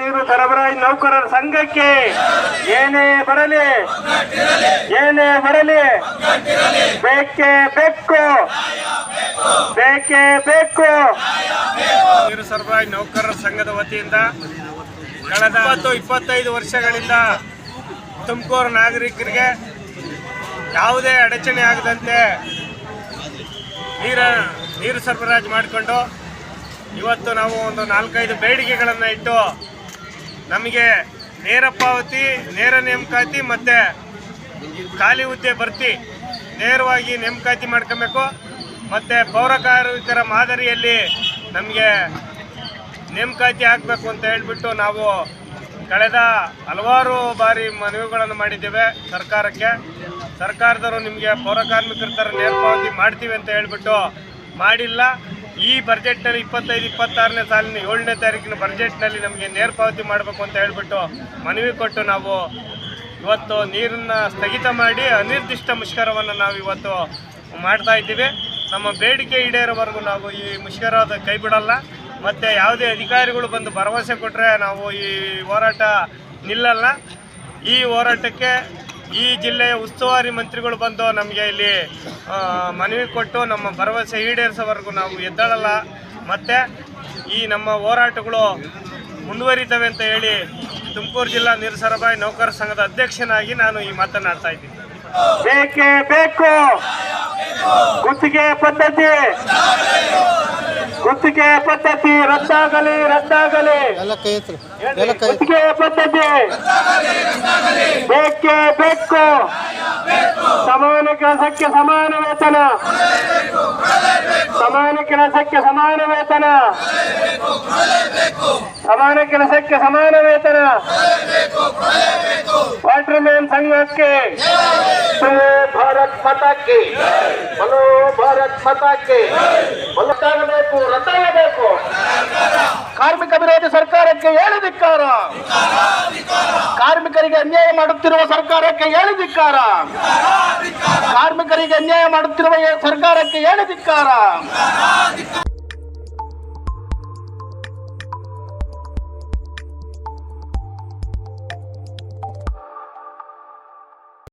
ನೀರು ಸರಬರಾಜು ನೌಕರರ ಸಂಘಕ್ಕೆ. ಏನೇ ಬರಲಿ ಏನೇ ಬರಲಿ, ಬೇಕೇ ಬೇಕು ಬೇಕೇ ಬೇಕು. ನೀರು ಸರಬರಾಜು ನೌಕರರ ಸಂಘದ ವತಿಯಿಂದ ಕಳೆದ ಇಪ್ಪತ್ತು, ಇಪ್ಪತ್ತೈದು ವರ್ಷಗಳಿಂದ ತುಮಕೂರು ನಾಗರಿಕರಿಗೆ ಯಾವುದೇ ಅಡಚಣೆ ಆಗದಂತೆ ನೀರ, ನೀರು ಸರಬರಾಜು ಮಾಡಿಕೊಂಡು ಇವತ್ತು ನಾವು ಒಂದು ನಾಲ್ಕೈದು ಬೇಡಿಕೆಗಳನ್ನು ಇಟ್ಟು ನಮಗೆ ನೇರ ಪಾವತಿ, ನೇರ ನೇಮಕಾತಿ ಮತ್ತು ಖಾಲಿ ಹುದ್ದೆ ಬರ್ತಿ ನೇರವಾಗಿ ನೇಮಕಾತಿ ಮಾಡ್ಕೊಬೇಕು. ಮತ್ತು ಪೌರ ಕಾರ್ಮಿಕರ ಮಾದರಿಯಲ್ಲಿ ನಮಗೆ ನೇಮಕಾತಿ ಆಗಬೇಕು ಅಂತ ಹೇಳಿಬಿಟ್ಟು ನಾವು ಕಳೆದ ಹಲವಾರು ಬಾರಿ ಮನವಿಗಳನ್ನು ಮಾಡಿದ್ದೇವೆ ಸರ್ಕಾರಕ್ಕೆ. ಸರ್ಕಾರದವರು ನಿಮಗೆ ಪೌರ ಕಾರ್ಮಿಕರ ಥರ ನೇರಪಾವತಿ ಮಾಡ್ತೀವಿ ಅಂತ ಹೇಳಿಬಿಟ್ಟು ಮಾಡಿಲ್ಲ. ಈ ಬಜೆಟ್ನಲ್ಲಿ ಇಪ್ಪತ್ತೈದು, ಇಪ್ಪತ್ತಾರನೇ ಸಾಲಿನ ಏಳನೇ ತಾರೀಕಿನ ಬಜೆಟ್ನಲ್ಲಿ ನಮಗೆ ನೇರ ಪಾವತಿ ಮಾಡಬೇಕು ಅಂತ ಹೇಳ್ಬಿಟ್ಟು ಮನವಿ ಕೊಟ್ಟು ನಾವು ಇವತ್ತು ನೀರನ್ನು ಸ್ಥಗಿತ ಮಾಡಿ ಅನಿರ್ದಿಷ್ಟ ಮುಷ್ಕರವನ್ನು ನಾವು ಇವತ್ತು ಮಾಡ್ತಾ ಇದ್ದೀವಿ. ನಮ್ಮ ಬೇಡಿಕೆ ಈಡೇರೋವರೆಗೂ ನಾವು ಈ ಮುಷ್ಕರದ ಕೈ ಬಿಡಲ್ಲ. ಮತ್ತು ಯಾವುದೇ ಅಧಿಕಾರಿಗಳು ಬಂದು ಭರವಸೆ ಕೊಟ್ಟರೆ ನಾವು ಈ ಹೋರಾಟ ನಿಲ್ಲಲ್ಲ. ಈ ಹೋರಾಟಕ್ಕೆ ಈ ಜಿಲ್ಲೆಯ ಉಸ್ತುವಾರಿ ಮಂತ್ರಿಗಳು ಬಂದು ನಮಗೆ ಇಲ್ಲಿ ಮನವಿ ಕೊಟ್ಟು ನಮ್ಮ ಭರವಸೆ ಈಡೇರಿಸೋವರೆಗೂ ನಾವು ಎದ್ದಾಳಲ್ಲ. ಮತ್ತು ಈ ನಮ್ಮ ಹೋರಾಟಗಳು ಮುಂದುವರಿತವೆ ಅಂತ ಹೇಳಿ ತುಮಕೂರು ಜಿಲ್ಲಾ ನೀರು ಸರಬರಾಜು ನೌಕರ ಸಂಘದ ಅಧ್ಯಕ್ಷನಾಗಿ ನಾನು ಈ ಮಾತನಾಡ್ತಾ ಇದ್ದೀನಿ. ಬೇಕೇ ಬೇಕು. ಗುತ್ತಿಗೆ ಪದ್ಧತಿ. ಗುತ್ತಿಗೆ ಪದ್ಧತಿ ರದ್ದಾಗಲಿ ರದ್ದಾಗಲಿ ಗುತ್ತಿಗೆ ಪದ್ಧತಿ ಬೇಕೇ ಬೇಕು ಸಮಾನ ಕೆಲಸಕ್ಕೆ ಸಮಾನ ವೇತನ ಸಮಾನ ಕೆಲಸಕ್ಕೆ ಸಮಾನ ವೇತನ ಸಮಾನ ಕೆಲಸಕ್ಕೆ ಸಮಾನ ವೇತನ ವಾಟರ್ ಮ್ಯಾನ್ ಸಂಘಕ್ಕೆ ಭಾರತ್ ಮತಕ್ಕೆ ಮನೋ ಭಾರತ್ ಮತಕ್ಕೆ ಬಲತಾಗಬೇಕು ಸರ್ಕಾರಕ್ಕೆ ಹೇಳಿದಿಕ್ಕಾರ ಕಾರ್ಮಿಕರಿಗೆ ಅನ್ಯಾಯ ಮಾಡುತ್ತಿರುವ ಸರ್ಕಾರಕ್ಕೆ ಹೇಳಿದಿಕ್ಕಾರ ಕಾರ್ಮಿಕರಿಗೆ ಅನ್ಯಾಯ ಮಾಡುತ್ತಿರುವ ಸರ್ಕಾರಕ್ಕೆ ಹೇಳಿ ಧಿಕ್ಕಾರ.